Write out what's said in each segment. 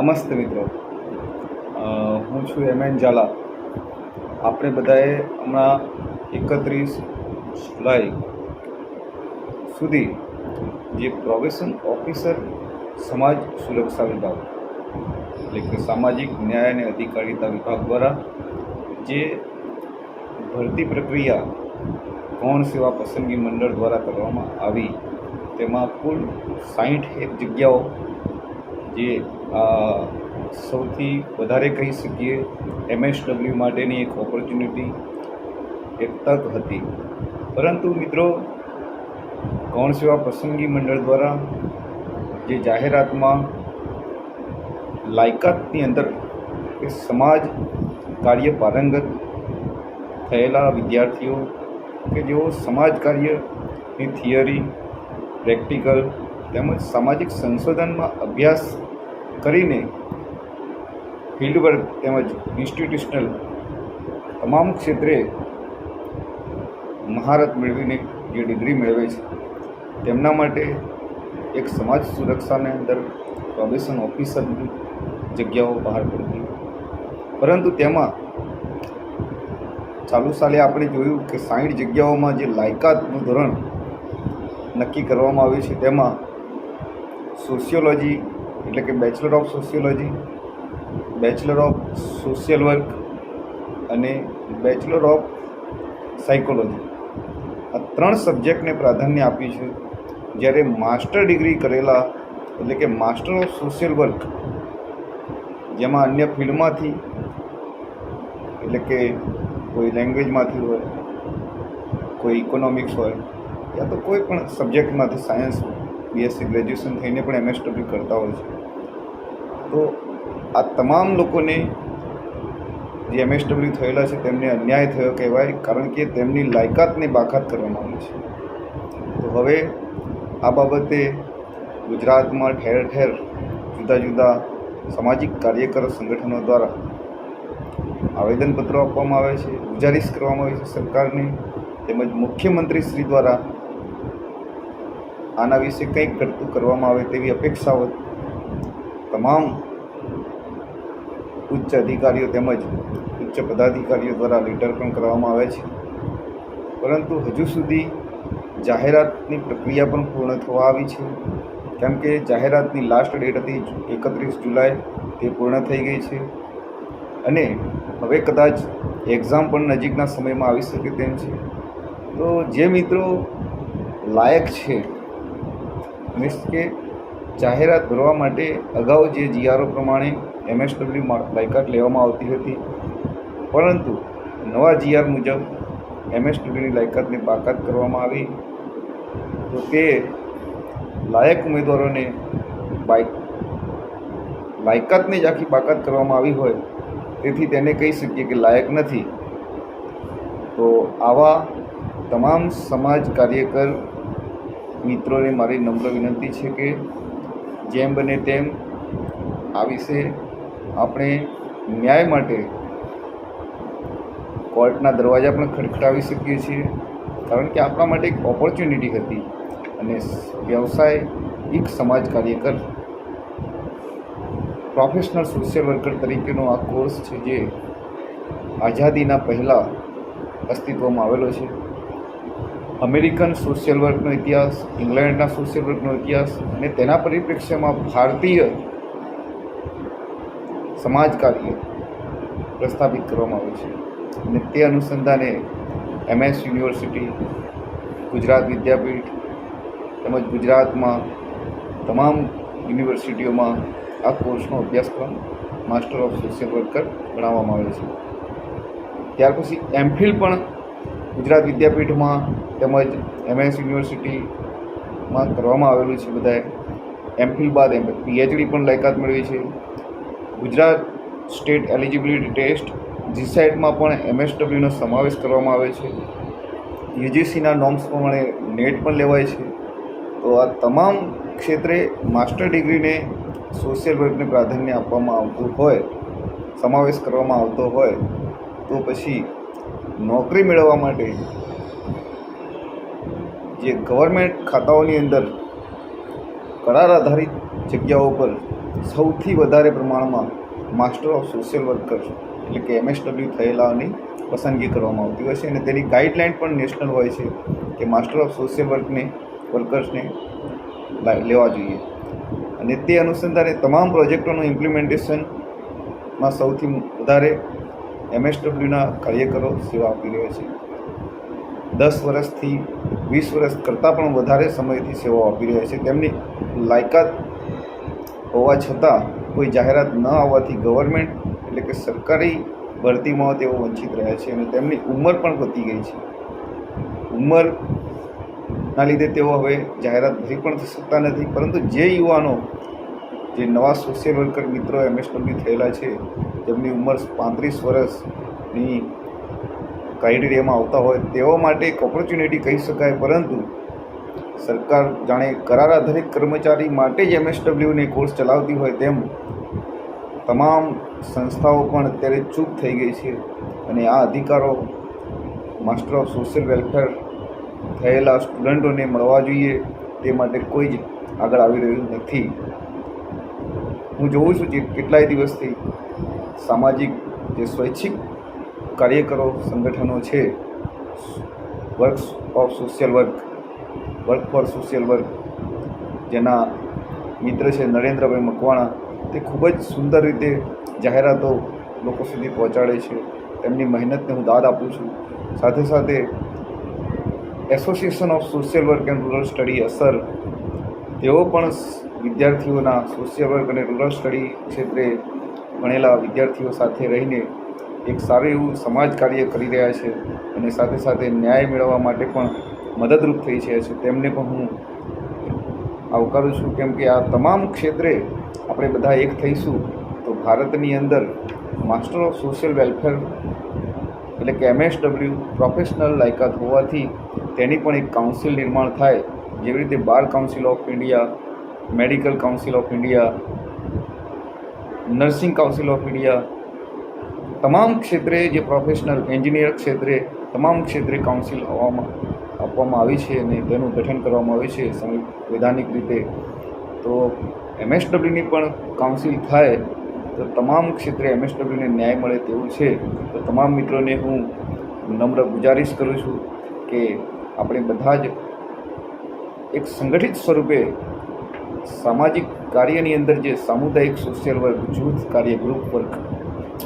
નમસ્તે મિત્રો. હું છું એમ એન ઝાલા. આપણે બધાએ હમણાં એકત્રીસ જુલાઈ સુધી જે પ્રોબેશન ઓફિસર સમાજ સુરક્ષા વિભાગ, એટલે કે સામાજિક ન્યાય અને અધિકારીતા વિભાગ દ્વારા જે ભરતી પ્રક્રિયા ગૌણ સેવા પસંદગી મંડળ દ્વારા કરવામાં આવી, તેમાં કુલ સાહીઠ એક જગ્યાઓ જે સૌથી વધારે કહી શકીએ, એમએસડબલ્યુ માટેની એક ઓપોર્ચ્યુનિટી એક તક હતી. પરંતુ મિત્રો, ગૌણ સેવા પસંદગી મંડળ દ્વારા જે જાહેરાતમાં લાયકાતની અંદર એ સમાજ કાર્ય પારંગત થયેલા વિદ્યાર્થીઓ કે જેઓ સમાજ કાર્યની થિયરી પ્રેક્ટિકલ તેમજ સામાજિક સંશોધનમાં અભ્યાસ કરીને ફિલ્ડવર્ક તેમજ ઇન્સ્ટિટ્યુશનલ તમામ ક્ષેત્રે મહારત મેળવીને જે ડિગ્રી મેળવે છે, તેમના માટે એક સમાજ સુરક્ષાને અંદર પ્રોબેશન ઓફિસરની જગ્યાઓ બહાર પડતી. પરંતુ તેમાં ચાલુ સાલે આપણે જોયું કે સાઠ જગ્યાઓમાં જે લાયકાતનું ધોરણ નક્કી કરવામાં આવ્યું છે, તેમાં સોશિયોલોજી એટલે કે bachelor of sociology bachelor of social work અને બેચલર ઓફ સાયકોલોજી આ ત્રણ સબ્જેક્ટને પ્રાધાન્ય આપ્યું છે. જ્યારે માસ્ટર ડિગ્રી કરેલા, એટલે કે માસ્ટર ઓફ સોશિયલ વર્ક જેમાં અન્ય ફિલ્ડમાંથી, એટલે કે કોઈ લેંગ્વેજમાંથી હોય, કોઈ ઇકોનોમિક્સ હોય, યા તો કોઈ પણ સબ્જેક્ટમાંથી સાયન્સ બીએસસી ગ્રેજ્યુએશન થઈને પણ એમએસડબલ્યુ કરતા હોય છે. તો આ તમામ લોકોને જે એમએસડબલ્યુ થયેલા છે તેમને અન્યાય થયો કહેવાય, કારણ કે તેમની લાયકાતને બાકાત કરવામાં આવી છે. તો હવે આ બાબતે ગુજરાતમાં ઠેર ઠેર જુદા જુદા સામાજિક કાર્યકર સંગઠનો દ્વારા આવેદનપત્રો આપવામાં આવે છે, ગુજારિશ કરવામાં આવે છે સરકારને, તેમજ મુખ્યમંત્રી શ્રી દ્વારા આના વિશે કંઈક કરતું કરવામાં આવે તેવી અપેક્ષાઓ તમામ ઉચ્ચ અધિકારીઓ તેમજ ઉચ્ચ પદાધિકારીઓ દ્વારા લેટર પણ કરવામાં આવે છે. પરંતુ હજુ સુધી જાહેરાતની પ્રક્રિયા પણ પૂર્ણ થવા આવી છે. કેમ કે જાહેરાતની લાસ્ટ ડેટ હતી એકત્રીસ જુલાઈ, તે પૂર્ણ થઈ ગઈ છે. અને હવે કદાચ એક્ઝામ પણ નજીકના સમયમાં આવી શકે તેમ છે. તો જે મિત્રો લાયક છે મીન્સ કે જાહેરાત ભરવા માટે અગાઉ જે જીઆરઓ પ્રમાણે એમએસડબલ્યુ લાયકાત લેવામાં આવતી હતી. પરંતુ નવા જીઆર મુજબ એમએસડબલ્યુની લાયકાતને બાકાત કરવામાં આવી. તો તે લાયક ઉમેદવારોને બાઇક લાયકાતને જ આખી બાકાત કરવામાં આવી હોય. તેથી તેને કહી શકીએ કે લાયક નથી. તો આવા તમામ સમાજ કાર્યકર મિત્રોને મારી નમ્ર વિનંતી છે કે જેમ બને તેમ આ વિશે આપણે ન્યાય માટે કોર્ટના દરવાજા પણ ખટખટાવી શકીએ છીએ. કારણ કે આપણા માટે એક ઓપોર્ચ્યુનિટી હતી અને વ્યવસાય એક સમાજ કાર્યકર પ્રોફેશનલ સોશિયલ વર્કર તરીકેનો આ કોર્સ છે જે આઝાદીના પહેલાં અસ્તિત્વમાં આવેલો છે. અમેરિકન સોશિયલ વર્કનો ઇતિહાસ, ઇંગ્લેન્ડના સોશિયલ વર્કનો ઇતિહાસ અને તેના પરિપ્રેક્ષ્યમાં ભારતીય સમાજ કાર્ય પ્રસ્થાપિત કરવામાં આવ્યું છે. અને તે અનુસંધાને એમએસ યુનિવર્સિટી, ગુજરાત વિદ્યાપીઠ તેમજ ગુજરાતમાં તમામ યુનિવર્સિટીઓમાં આ કોર્સનો અભ્યાસક્રમ માસ્ટર ઓફ સોશિયલ વર્કર ભણાવવામાં આવે છે. ત્યાર પછી એમફિલ પણ ગુજરાત વિદ્યાપીઠમાં તેમજ એમએસ યુનિવર્સિટીમાં કરવામાં આવેલું છે બધાએ. એમફિલ બાદ એમ પીએચડી પણ લાયકાત મેળવી છે. ગુજરાત સ્ટેટ એલિજિબિલિટી ટેસ્ટ જીસાઇટમાં પણ એમએસડબલ્યુનો સમાવેશ કરવામાં આવે છે. યુજીસીના નોર્મ્સ પ્રમાણે નેટ પણ લેવાય છે. તો આ તમામ ક્ષેત્રે માસ્ટર ડિગ્રીને સોશિયલ વર્કને પ્રાધાન્ય આપવામાં આવતું હોય, સમાવેશ કરવામાં આવતો હોય, તો પછી નોકરી મેળવવા માટે જે ગવર્મેન્ટ ખાતાઓની અંદર કરાર આધારિત જગ્યાઓ પર સૌથી વધારે પ્રમાણમાં માસ્ટર ઓફ સોશિયલ વર્કર એટલે કે એમએસડબલ્યુ થયેલાની પસંદગી કરવામાં આવતી હોય છે અને તેની ગાઈડલાઇન પણ નેશનલ હોય છે કે માસ્ટર ઓફ સોશિયલ વર્કને વર્કર્સને લેવા જોઈએ. અને તે અનુસંધાને તમામ પ્રોજેક્ટોનું ઇમ્પ્લિમેન્ટેશનમાં સૌથી વધારે એમએસડબલ્યુના કાર્યકરો સેવા આપી રહ્યા છે. દસ વર્ષથી વીસ વર્ષ કરતાં પણ વધારે સમયથી સેવાઓ આપી રહ્યા છે. તેમની લાયકાત હોવા છતાં કોઈ જાહેરાત ન આવવાથી ગવર્મેન્ટ એટલે કે સરકારી ભરતીમાં તેઓ વંચિત રહ્યા છે અને તેમની ઉંમર પણ વધી ગઈ છે. ઉંમરના લીધે તેઓ હવે જાહેરાત ભરી પણ શકતા નથી. પરંતુ જે યુવાનો, જે નવા સોશિયલ વર્કર મિત્રો, એમએસડબલ્યુ થયેલા છે, જેમની ઉંમર પાંત્રીસ વર્ષની ક્રાઇટેરિયામાં આવતા હોય તેઓ માટે એક ઓપોર્ચ્યુનિટી કહી શકાય. પરંતુ સરકાર જાણે કરાર આધારિત કર્મચારી માટે જ એમએસડબલ્યુને કોર્સ ચલાવતી હોય તેમ તમામ સંસ્થાઓ પણ અત્યારે ચૂપ થઈ ગઈ છે અને આ અધિકારો માસ્ટર ઓફ સોશિયલ વેલફેર થયેલા સ્ટુડન્ટોને મળવા જોઈએ તે માટે કોઈ જ આગળ આવી રહ્યું નથી. હું જોઉં છું કે કેટલાય દિવસથી સામાજિક જે સ્વૈચ્છિક કાર્યકરો, સંગઠનો છે. Works of social work work for social work જેના મિત્ર છે નરેન્દ્રભાઈ મકવાણા, તે ખૂબ જ સુંદર રીતે જાહેરાતો લોકો સુધી પહોંચાડે છે. તેમની મહેનતને હું દાદ આપું છું. સાથે સાથે association of social work and rural study અસર, તેઓ પણ વિદ્યાર્થીઓના સોશિયલ વર્ક અને રૂરલ સ્ટડી ક્ષેત્રે ભણેલા વિદ્યાર્થીઓ સાથે રહીને એક સારું એવું સમાજ કાર્ય કરી રહ્યા છે અને સાથે સાથે ન્યાય મેળવવા માટે પણ મદદરૂપ થઈ છે છે તેમને પણ હું આવકારું છું. કેમ કે આ તમામ ક્ષેત્રે આપણે બધા એક થઈશું તો ભારતની અંદર માસ્ટર ઓફ સોશિયલ વેલફેર એટલે કે એમએસડબલ્યુ પ્રોફેશનલ લાયકાત હોવાથી તેની પણ એક કાઉન્સિલ નિર્માણ થાય. જેવી રીતે bar council of India medical council of India nursing council of India તમામ ક્ષેત્રે જે પ્રોફેશનલ એન્જિનિયર ક્ષેત્રે, તમામ ક્ષેત્રે કાઉન્સિલ આવવામાં આપવામાં આવી છે અને તેનું ગઠન કરવામાં આવ્યું છે સંવિધાનિક રીતે. તો એમએસડબલ્યુની પણ કાઉન્સિલ થાય, તો તમામ ક્ષેત્રે એમએસડબલ્યુને ન્યાય મળે તેવું છે. તો તમામ મિત્રોને હું નમ્ર ગુજારિશ કરું છું કે આપણે બધા જ એક સંગઠિત સ્વરૂપે સામાજિક કાર્યની અંદર જે સામુદાયિક સોશિયલ વર્ક જૂથ કાર્ય ગ્રુપ વર્ક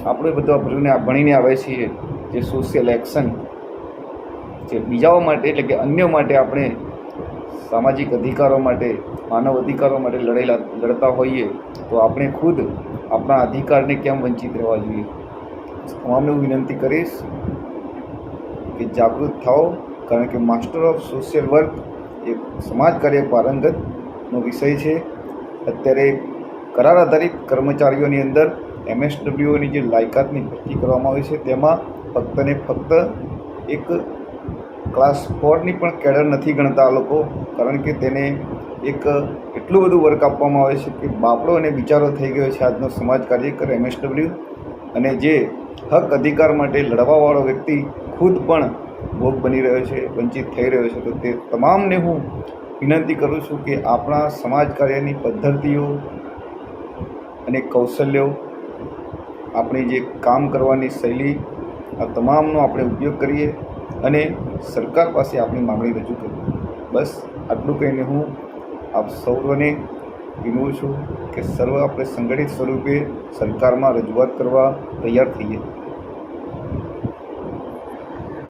આપણે બધા ભણીને ભણીને આવે છીએ જે સોશિયલ એક્શન જે બીજાઓ માટે એટલે કે અન્ય માટે આપણે સામાજિક અધિકારો માટે, માનવ અધિકારો માટે લડેલા, લડતા હોઈએ, તો આપણે ખુદ આપણા અધિકારને કેમ વંચિત રહેવા જોઈએ? તમામને હું વિનંતી કરીશ કે જાગૃત થાઓ, કારણ કે માસ્ટર ઓફ સોશિયલ વર્ક એ સમાજ કાર્ય પારંગતનો વિષય છે. અત્યારે કરાર આધારિત કર્મચારીઓની અંદર એમએસડબલ્યુઓની જે લાયકાતની ભરતી કરવામાં આવી છે, તેમાં ફક્ત ને ફક્ત એક ક્લાસ ફોરની પણ કેડર નથી ગણતા આ લોકો, કારણ કે તેને એક એટલું બધું વર્ક આપવામાં આવે છે કે બાપડો અને બિચારો થઈ ગયો છે આજનો સમાજ કાર્યકર એમએસડબલ્યુ. અને જે હક અધિકાર માટે લડવાવાળો વ્યક્તિ ખુદ પણ ભોગ બની રહ્યો છે, વંચિત થઈ રહ્યો છે, તો તે તમામને હું વિનંતી કરું છું કે આપણા સમાજ કાર્યની પદ્ધતિઓ અને કૌશલ્યો આપણી જે કામ કરવાની શૈલી, આ તમામનો આપણે ઉપયોગ કરીએ અને સરકાર પાસે આપણી માંગણી રજૂ કરીએ. બસ આટલું કહીને હું આપ સૌને વિનવું છું કે સર્વ આપણે સંગઠિત સ્વરૂપે સરકારમાં રજૂઆત કરવા તૈયાર થઈએ.